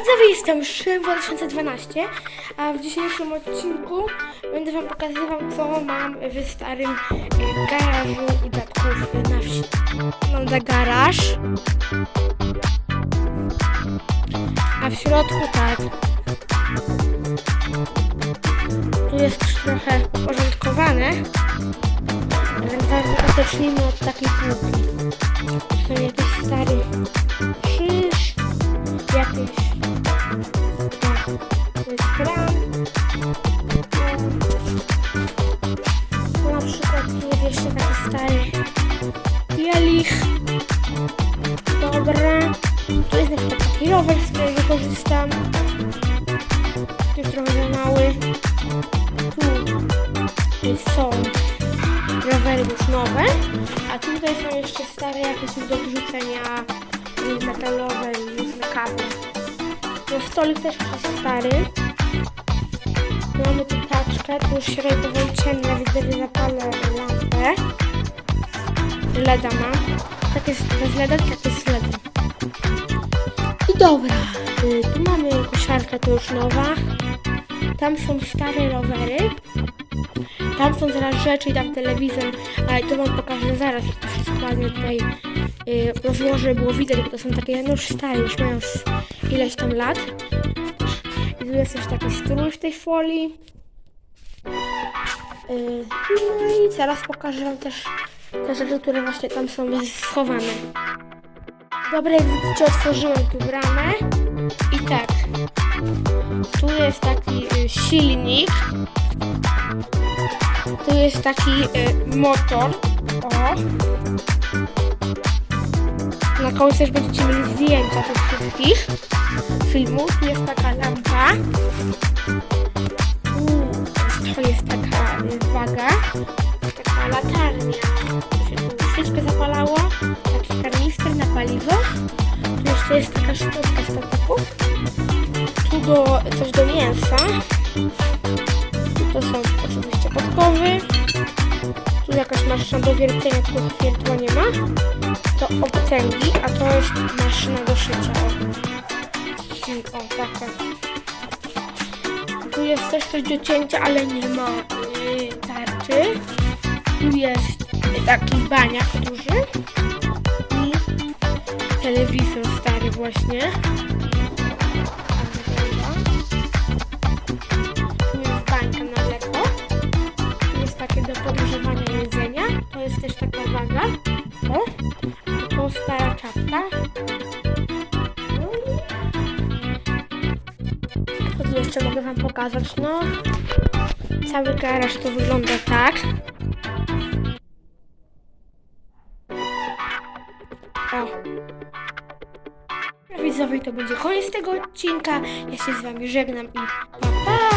Widzowie, jestem już 2012, a w dzisiejszym odcinku będę wam pokazywał, co mam w starym e, garażu u dziadków e, na wsi. Wygląda garaż. A w środku tak. Tu jest trochę uporządkowane. Więc zacznijmy od takiej półki. Są jakiś stary kielich. Dobra. Tu jest na przykład taki rower, z którego korzystam. Tu jest trochę za mały. Tu są rowery już nowe, a tutaj są jeszcze stare jakieś do wrzucenia metalowe i różne kable. No stolik też jest stary. Mamy tu taczkę, tu już powoli ciemno, więc sobie zapalę. LEDa mam. Tak jest bez LEDa, tak jest LEDa. I dobra, y, tu mamy kosiarkę, to już nowa. Tam są stare rowery. Tam są zaraz rzeczy i tam telewizor, ale to wam pokażę zaraz, jak to wszystko ładnie tutaj y, rozłożę, było widać, bo to są takie no już stare, już mają ileś tam lat. I tu jest też taki strój w tej folii. Y, no i zaraz pokażę wam też te rzeczy, które właśnie tam są schowane. Dobra, jak widzicie, otworzyłem tu bramę i tak. Tu jest taki y, silnik. Tu jest taki y, motor. O. Na końcu też będziecie mieli zdjęcia tych wszystkich filmów. Jest taka lampa. Się tu wszystko zapalało. Taki karnister na paliwo. Tu jeszcze jest taka sztuczka z topików. Tu do, coś do mięsa. To są oczywiście podkowy. Tu jakaś maszyna do wiercenia, tylko wiertła nie ma. To obtęgi, a to jest maszyna do szycia. O, taka. Tu jest też coś do cięcia, ale nie ma yy, tarczy. Tu jest taki baniak duży. I telewizor stary właśnie. Tu jest bańka na mleko. Tu jest takie do podgrzewania jedzenia. To jest też taka waga. O. To stara czapka. Co tu jeszcze mogę wam pokazać? No, cały garaż to wygląda tak. O. To będzie koniec tego odcinka. Ja się z wami żegnam i pa, pa!